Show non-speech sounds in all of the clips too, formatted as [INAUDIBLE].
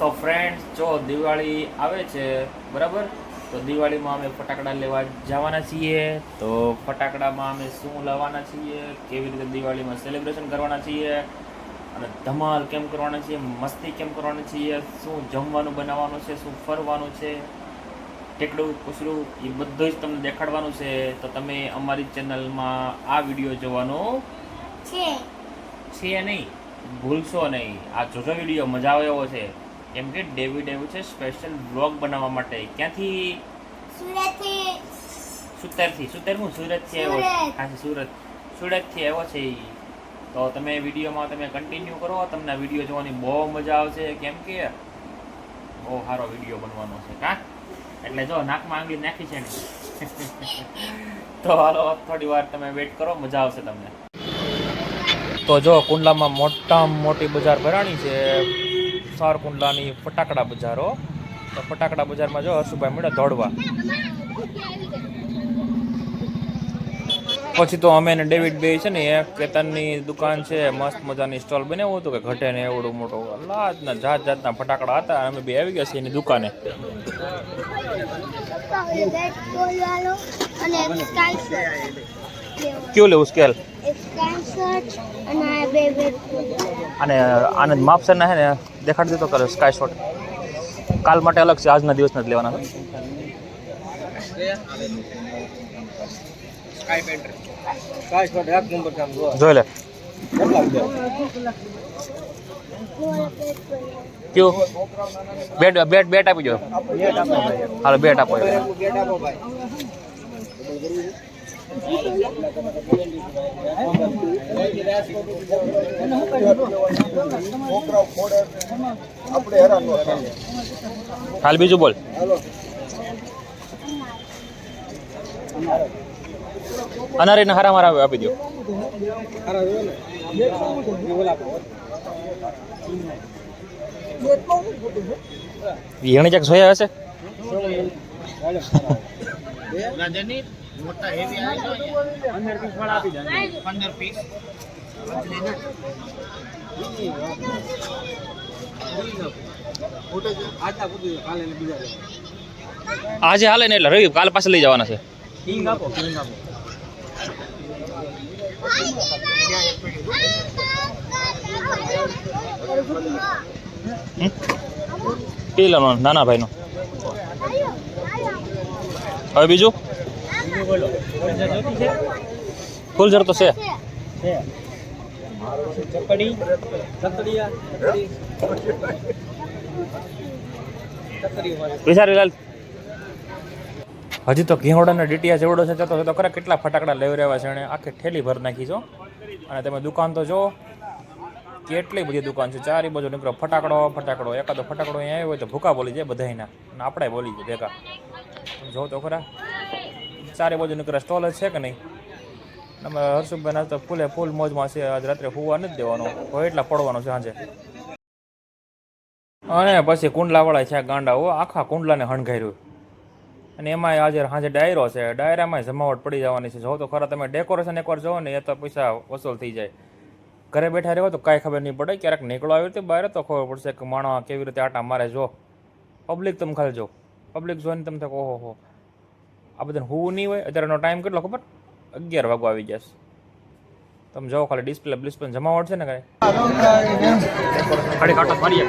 તો ફ્રેન્ડ્સ જો દિવાળી આવે છે બરાબર? તો દિવાળીમાં અમે ફટાકડા લેવા જવાના છીએ. તો ફટાકડામાં અમે શું લાવવાના છીએ? કેવી રીતે દિવાળીમાં સેલિબ્રેશન કરવાના છીએ? અને ધમાલ કેમ કરવાના છીએ મસ્તી કેમ કરવાની છીએ શું જમવાનું બનાવવાનું છે? શું ફરવાનું છે? ટેકડું કુસરું એ બધું જ તમને દેખાડવાનું છે. તો તમે અમારી ચેનલમાં આ વીડિયો જોવાનો છે. છે નહીં. ભૂલશો નહીં. આ જોજો વીડિયો. મજા આવે એવો છે. કેમ કે ડેવિડ આવ્યું છે સ્પેશિયલ બ્લોગ બનાવવા માટે. ક્યાંથી? સુરતથી. સુતરથી સુતર હું સુરતથી આવ્યો. હા સુરત. સુરતથી આવ્યો છે. તો તમે વિડીયોમાં તમે કન્ટિન્યુ કરો તમને વીડિયો જોવાની બહુ મજા આવશે. કેમ કે બહુ સારો વીડિયો બનવાનો છે કા એટલે જો નાકમાં આંગળી નાખી છે ને. તો હાલો થોડી વાર તમે વેઇટ કરો મજા આવશે તમને. તો જો કુંડલામાં મોટામાં મોટી બજાર ભરાણી છે. સાર કુંડલાની ફટાકડા બજારો. તો ફટાકડા બજારમાં જો હર્ષુભાઈ મળે દોડવા. પછી તો અમે ને ડેવિડ બે છે ને એ કેતનની દુકાન છે મસ્ત મજાની સ્ટોલ બનાવ્યું હતું કે ઘટે ને એવડું મોટું. લાજના જાત જાતના ફટાકડા હતા અમે બે આવી ગયા છીએ એની દુકાને. એક કયું લેવું સ્કેલ એક અને આ બે બે અને આનંદ માપસરના છે ને દેખાડી દીધો કરે સ્કાય શોટ કાલ માટે અલગ છે આજના દિવસના જ લેવાના છે સ્કાય પેન્ટર સ્કાય શોટ એક નંબર કામ જો. જોઈ લે. કયું? બેટ બેટ બેટ આપી દો બેટ આપો ભાઈ. હાલો બેટ આપો. બેટ આપો ભાઈ. હાલ બીજું બોલ. અનારીને હારા મારા આપી દો ખરા જોયો ને એ બોલા એણે ક્યાંક જોયા હશે? મોટા હેવી પંદર પીસ વાળા આપી દે. પંદર પીસ આજે હાલે ને એટલે રવિ કાલ પાસે લઈ જવાના છે. કિંગ આપો કિંગ આપો? નાના ભાઈનો. હવે બીજું? બોલો? ફૂલ જર તો છે. ચકડી વિચારી હજી તો ઘેવડાના ડીટીયા જેવડો છે જતો તો ખરા કેટલા ફટાકડા લઈ રહ્યા છે અને આખી ઠેલી ભર નાખી છો અને તમે દુકાન તો જો કેટલી બધી દુકાન છે ચારે બાજુ નીકળો ફટાકડો ફટાકડો એકાદો ફટાકડો અહીંયા આવ્યો હોય તો ભૂકા બોલી જાય બધાના અને આપણે બોલી જાય ભેગા. તમે જો તો ખરા. ચારે બાજુ નીકળે સ્ટોલ છે કે નહીં? અમે હર્ષુભાઈ તો ફૂલે ફૂલ મોજમાં છે, આજ રાત્રે હોવા નથી દેવાનો. હોય એટલા પડવાનો છે સાંજે. અને પછી કુંડલાવાળા છે ગાંડા, હો, આખા કુંડલાને હણઘાર્યું અને એમાં આજે સાંજે ડાયરો છે ડાયરામાં જમાવટ પડી જવાની છે. જો તો ખરા તમે ડેકોરેશન એકવાર જોવો ને, એ તો પૈસા વસૂલ થઈ જાય. ઘરે બેઠા રહેવો તો કાંઈ ખબર નહીં પડે, ક્યારેક નીકળો આવી રીતે બહાર, તો ખબર પડશે કે માણસ કેવી રીતે આટા મારે જો. પબ્લિક તમે ખાલી જો. પબ્લિક જોઈને તમે કહો હો આ બધાને હોવું નહીં હોય અત્યારનો ટાઈમ કેટલો ખબર? અગિયાર વાગો આવી જશે તમે જાઓ ખાલી ડિસ્પ્લે બ્લિસ્પ્લે જમાવટ છે ને કાંઈ? કાંટો મારીએ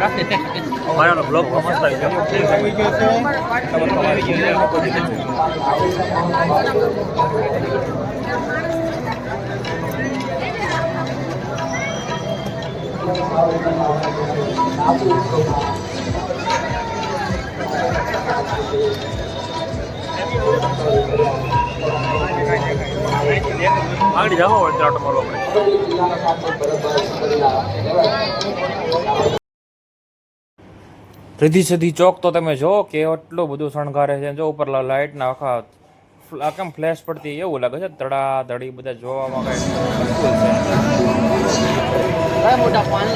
આગળ જાઓ હોય આટો મારવો રીધી સીધી ચોક તો તમે જો કે એટલું બધું શણગારે છે જો ઉપર લાઇટ ના આખા કેમ ફ્લેશ પડતી એવું લાગે છે ધડા ધડી બધા જોવામાં કઈ મોટા પાન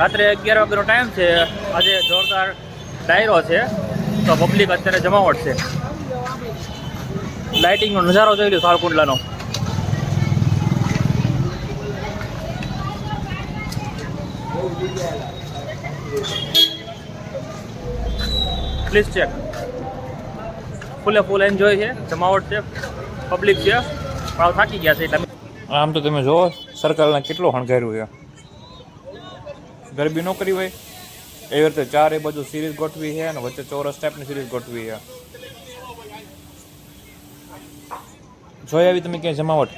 રાત્રે અગિયાર વાગ્યાનો ટાઈમ છે. આજે જોરદાર ડાયરો છે. તો પબ્લિક અત્યારે જમાવટ છે. લાઇટિંગનો નજારો જોઈ લો સાળકુંડલાનો please check Phule full enjoy છે. જમાવટ છે. પબ્લિક છે. પણ થાકી ગયા છે એટલે. આમ તો તમે જુઓ સર્કલને કેટલું હણગાર્યું છે. ગરબી ન કરી હોય? એવી રીતે ચાર એ બાજુ સિરીઝ ગોઠવી છે અને વચ્ચે ચોરસ ટાઈપની સિરીઝ ગોઠવી છે. જોઈ આવી તમે ક્યાંય જમાવટ?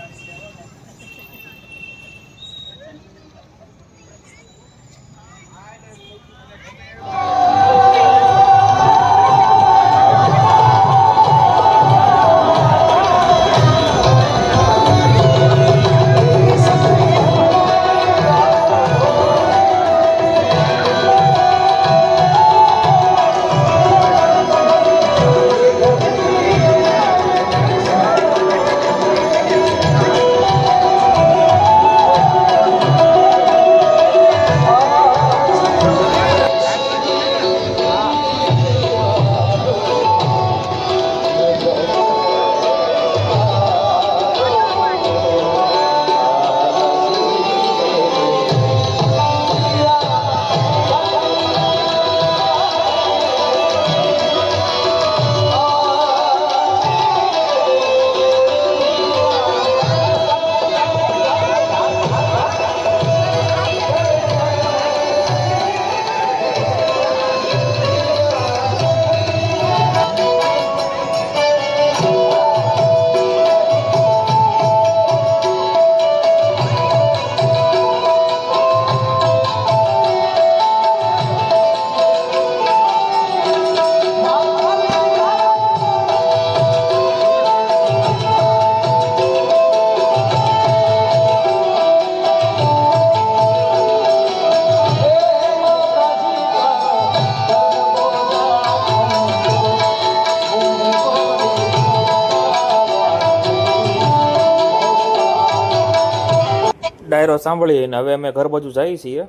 ડાયરો સાંભળી અને હવે અમે ઘર બાજુ જઈએ છીએ,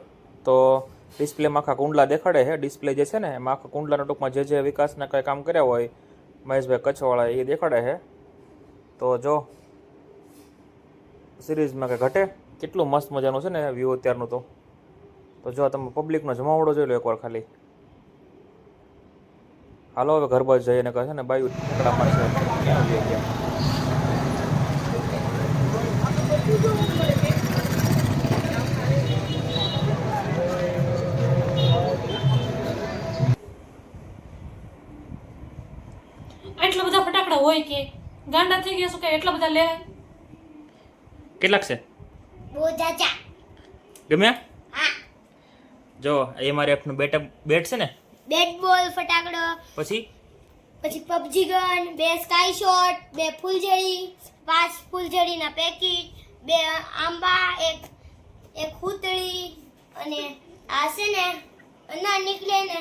તો ડિસ્પ્લેમાં આખા કુંડલા દેખાડે છે. ડિસ્પ્લે જે છે ને, એમાં આખા કુંડલાના ટૂંકમાં જે જે વિકાસના કંઈ કામ કર્યા હોય, મહેશભાઈ કચ્છવાળા એ દેખાડે છે. તો જો સિરીઝમાં કંઈ ઘટે, કેટલું મસ્ત મજાનું છે ને વ્યૂ અત્યારનું તો. તો જો તમે પબ્લિકનો જમાવડો જોઈ લો એકવાર ખાલી. હાલો, હવે ઘર બાજુ જઈએ ને કહે છે ને, બાયુ ઠેકડા મારશે ક્યાં જઈએ ગાંડા થઈ ગયા શું કે એટલા બધા લે કેટલાક છે? બહુ ચાચા ગમ્યા? હા. જો એ મારે એકનું બેટ બેટ છે ને? બેટ બોલ ફટાકડો. પછી? પછી પબજી ગન બે સ્કાય શોટ બે ફૂલઝડી પાંચ ફૂલઝડીના પેકેટ બે આંબા એક એક ખૂતળી અને આ છે ને અનાર નીકળે ને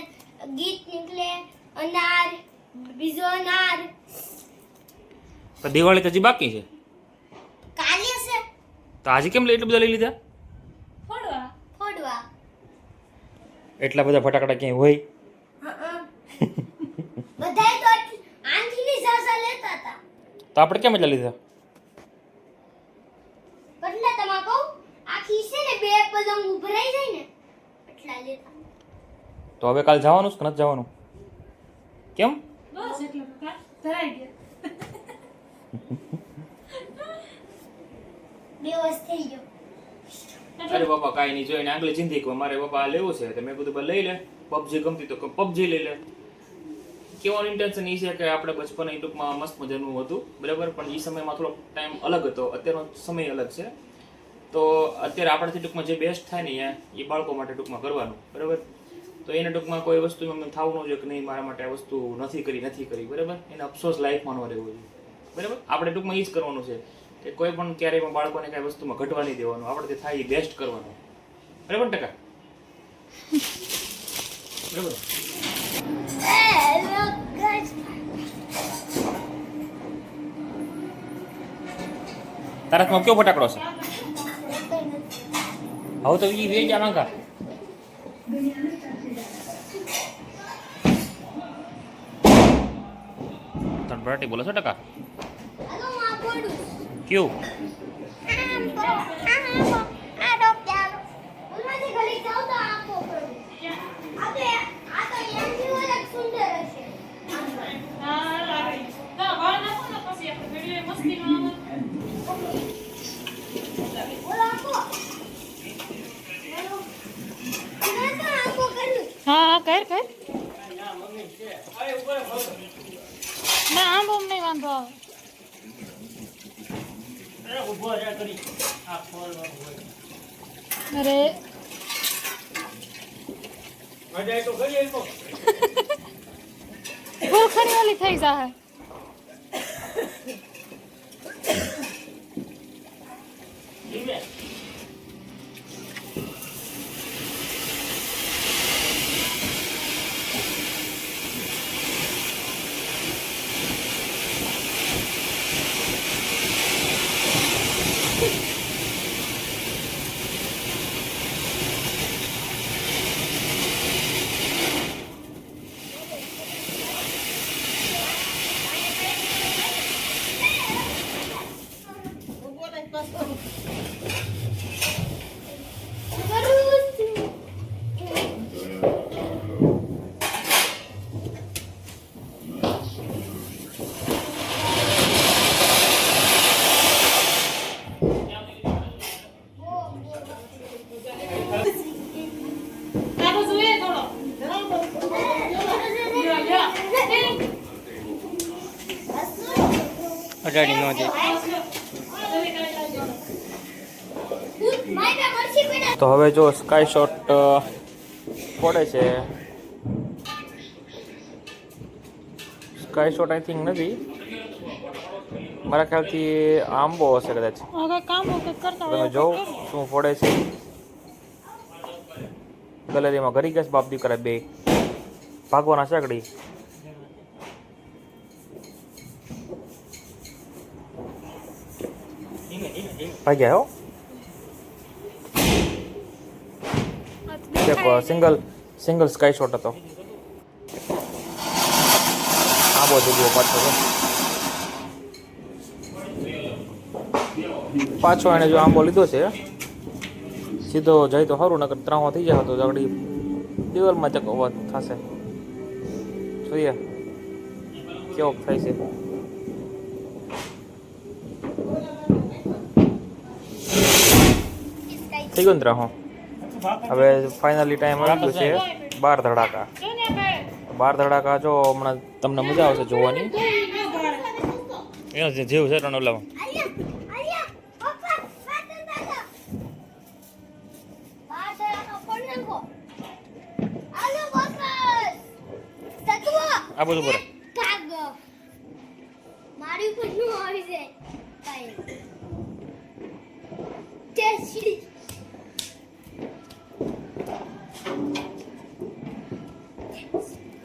ગીત નીકળે અનાર બીજો અનાર. તો દિવાળી તો હજી બાકી છે. કાલે છે. તો આજે કેમ એટલા બધા લઈ લીધા? ફોડવા. ફોડવા. એટલા બધા ફટાકડા ક્યાંય હોય? બધાય તો આંધીની સાસા લેતા હતા. તો આપણે કેમ એટલા લીધા? એટલે તમા કહું આખી છે ને બે પલંગ ઉભરાઈ જાય ને એટલા લેતા. તો હવે કાલ જવાનું છે કે નથી જવાનું? કેમ? બસ એટલે ધરાઈ ગયા. અરે બાપા, કાંઈ નહીં, જોઈને આગળ જિંદગી કે મારે બાપા આ લેવું છે, તો મેં કીધું લઈ લે. પબજી ગમતી તો પબજી લઈ લે. કેવાનું ઇન્ટેન્શન એ છે કે આપણે બચપન ટૂંકમાં મસ્ત મજાનું હતું, બરાબર? પણ એ સમયમાં થોડોક ટાઈમ અલગ હતો, અત્યારનો સમય અલગ છે. તો અત્યારે આપણાથી ટૂંકમાં જે બેસ્ટ થાય ને એ બાળકો માટે ટૂંકમાં કરવાનું, બરાબર? તો એને ટૂંકમાં કોઈ વસ્તુ એમ થવું ન જોઈએ કે નહીં, મારા માટે આ વસ્તુ નથી કરી નથી કરી, બરાબર? એને અફસોસ લાઈફમાં ન રહેવો જોઈએ. બરાબર? આપણે ટૂંકમાં એ જ કરવાનું છે કે કોઈ પણ ક્યારેય બાળકોને કાંઈ વસ્તુમાં ઘટવા નહીં દેવાનું. આપણે થાય એ બેસ્ટ કરવાનું. બરાબર ટકા? બરાબર? તારા હાથમાં કેવો ફટાકડો છે? હવે તો એ વેચ આ નાખા તને ભરાટી બોલો છો ટકા? કયું হয় અડાડી નો તો હવે જો સ્કાય શોટ પડે છે. સ્કાય શોટ આઈ થિંક નથી. મારા ખ્યાલથી આંબો હશે કદાચ. તમે જોવો શું ફોડે છે. ગેલેરીમાં ઘરી ગયા બાપદી કરે બે. ભાગવાના છે ધીમે ધીમે ધીમે ભાગ્યા હો સિંગલ સિંગલ સ્કાય શોટ હતો આંબો બધું ગયો પાછો પાછો એને જો આંબો લીધો છે સીધો જાય તો સારું નકર ત્રાહો થઈ જાય તો આગળ દિવાલમાં ચકવા થશે જોઈએ કેવો થાય છે થઈ ગયો ને ત્રાહો? હવે ફાઇનલી ટાઈમ આવી ગયો છે બાર ધડાકા. બાર ધડાકા જો હમણાં તમને મજા આવશે જોવાની. એ જેવું છે રણ ઓલામાં. આ બધું મારી ઉપર શું આવી છે ટેસ્ટી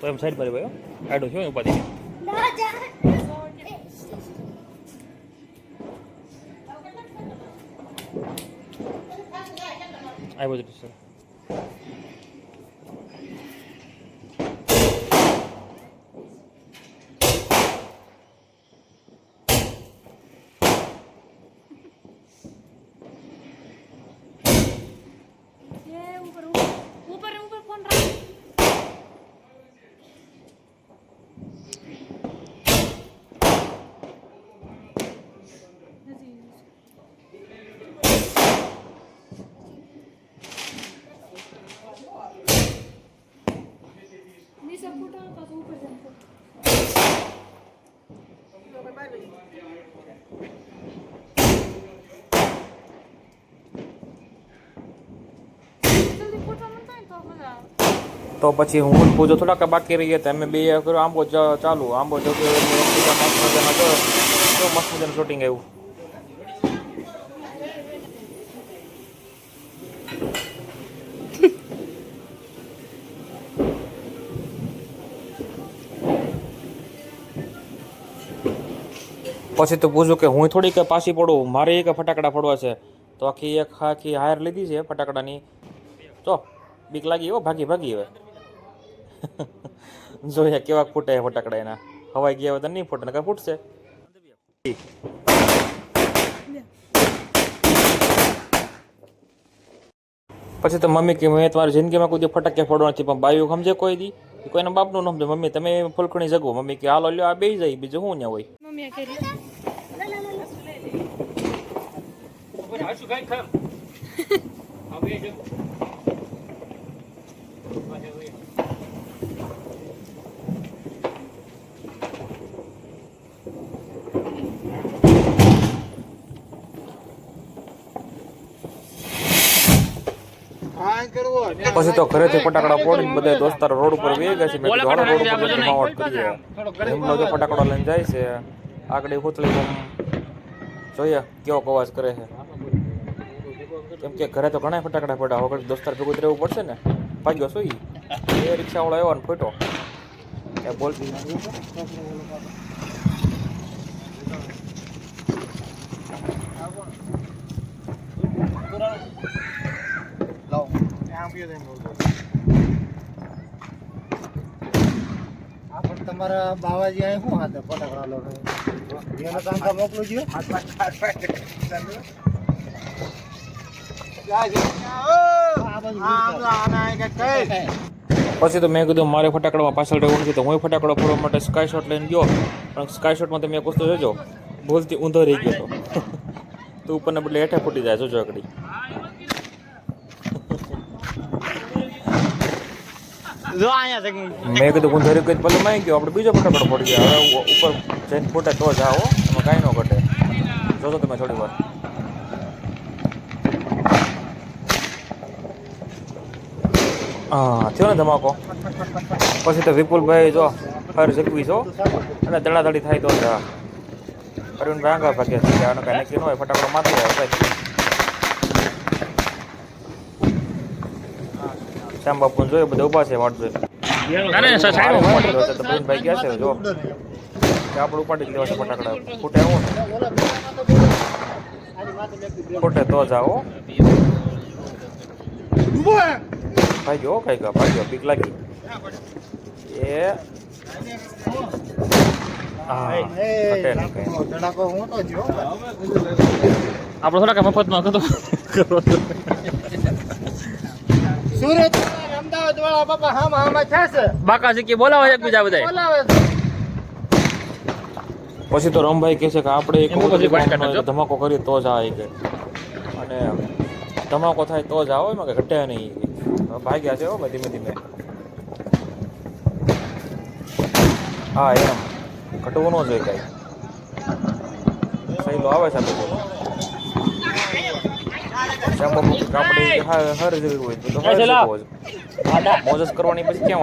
તો એમ સાઈડ પર ભાઈ આડો છે ઉપાધિ. આવ્યો જા સર એ ઉપર ઉપર ઉપર ઉપર ફોન રાખ નીચે ફૂટા પાછું ઉપર જાય ફૂટ. જલ્દી ફૂટવા માંડતા હોય ને તો મજા આવે તો પછી હું ને પૂજો થોડાક બાકી રહીએ તો અમે બે કર્યો આંબો ચ- ચાલુ. આંબો જો કે એકબીજા મસ્ત મજાના જો જો મસ્ત મજાનું શૂટિંગ આવ્યું. પછી તો પૂછું કે હું થોડીક પાછી પડું, મારે એક ફટાકડા ફોડવા છે. તો આખી એક આખી હાયર લીધી છે ફટાકડાની. તો બીક લાગી હો, ભાગી ભાગી હવે. જોઈએ કેવા ફૂટે ફટાકડા એના? હવાઈ ગયા હોય તો નહીં ફૂટે નકર ફૂટશે. પછી તો મમ્મી કે મેં તમારી જિંદગીમાં કોઈ ફટાકે ફોડવા નથી પણ બાયું સમજે કોઈ દી? કોઈના બાપનું ન સમજે. મમ્મી તમે ફૂલખણી જગો. મમ્મી કે હાલો લ્યો આ બે જાય બીજું હું ત્યાં હોય? મમ્મીએ [LAUGHS] પછી તો ઘરેથી ફટાકડા ફોડી બધા દોસ્તારો રોડ ઉપર વે ગયા છે. મેં કીધું રોડ ઉપર નથી માવટ એમનો જો ફટાકડા લઈને જાય છે. આગળ કોથળી જોઈએ કેવો કવાજ કરે છે. કેમ કે ઘરે તો ઘણા ફટાકડા ફોડા વગર દોસ્તાર ભેગું રહેવું પડશે ને. પાગ્યો સુઈ એ રિક્ષાવાળો આવ્યો ને ફૂટો એ બોલતી તમારા બાવાજી અહીં શું હાથે ફટાકડા લો એનો કાંકા મોકલું છું. પછી તો મેં કીધું મારે ફટાકડામાં પાછળ રહેવું નથી. તો હું ફટાકડો ફોડવા માટે સ્કાય શોટ લઈને ગયો પણ સ્કાય શોટમાં તમે એક વસ્તુ જોજો ભૂલથી ઊંધો રહી ગયો હતો. [LAUGHS] તો ઉપરને બદલે હેઠે ફૂટી જાય જોજો અહીંયા મેં કીધું ઊંધો રહી ગઈ તો ભલે માં ગયો આપણે બીજો ફટાકડો પડી ગયો હવે ઉપર જઈને ફૂટે તો જ આવો એમાં કાંઈ ન ઘટે. જોજો તમે થોડી વાર હા થયો ને ધમાકો? પછી તો વિપુલભાઈ જો હર જગવી છો અને દડાદડી થાય તો અરવિંદભાઈ આંગા ભાગે છે આનો કાંઈ નક્કી ન હોય ફટાકડો માથે આવે ભાઈ. શ્યામ બાપુ જોયું બધા ઊભા છે વાટ જોઈ આવે તો ગયા છે જો. આપણે ઉપાડી લેવા છે ફટાકડા. ફૂટે આવો ને ફૂટે તો જ આવો ભાગ્યો કઈ ગયો ભાગ્યો બીક લાગી. એ હા થોડાક મફતમાં ધડાકો હું તો જો આપણે થોડાક મફતમાં કતો સુરત અમદાવાદ વાળા બાપા હામ હામાં થશે બાકા શીખી બોલાવે એકબીજા બધા બોલાવે પછી તો રમભાઈ કહે છે કે આપણે એક. ધમાકો કરીએ તો જ આવે કે. અને ધમાકો થાય તો જ આવે એમાં કે ઘટે નહીં ભાગ્યા છે હો ધીમે ધીમે હા એમ. ઘટવું ન જોઈએ કાંઈ. સહેલો આવે છે શ્યામ બાપુ કે હા હર જેવી હોય તો હર જેવું હોય મોજ જ. કરવાની પછી ક્યાં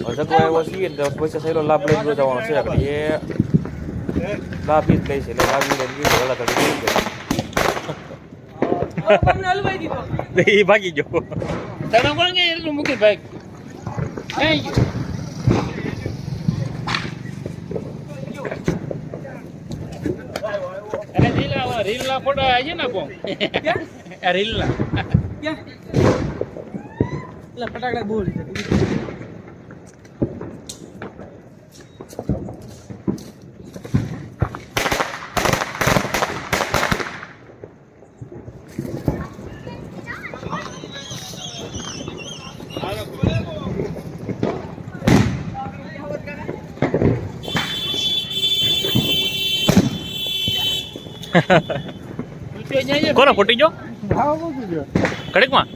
વાત જગવા એવો છીએ તો પછી સહેલો લાભ લઈ જો જવાનો છે એ લાભ જ લે છે એટલે લાભ લઈને એ ભાગી ગયો. તમે કોણ કે એટલું મૂકી ભાઈ? ક્યાં ગયો. અરે રીલ આવા રીલ ના ફોટા આવી ને કો આ રીલ ના એટલે ફટાકડા બહુ લીધા કોનો ફૂટી ગયો હા મૂકી દો કડકમાં હા ભાઈ ખંડો ધોકો હવે લાગે હવે ગગો ગગો ફૂટી ગયો? કડકમાં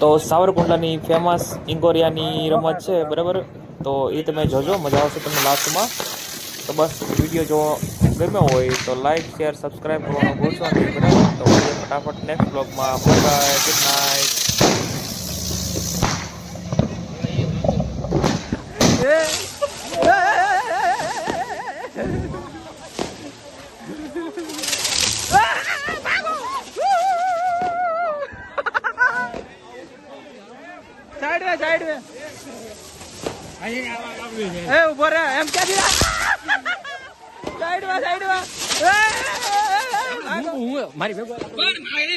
તો સાવરકુંડલાની ફેમસ ઇંગોરિયાની રમત છે, બરાબર? તો એ તમે જોજો, મજા આવશે તમને લાસ્ટમાં તો બસ, વીડિયો જો ગમ્યો હોય તો લાઈક શેર સબસ્ક્રાઈબ કરવાનું ભૂલશો નહીં. બરાબર? તો ફટાફટ નેક્સ્ટ બ્લોગમાં ગુડ નાઇટ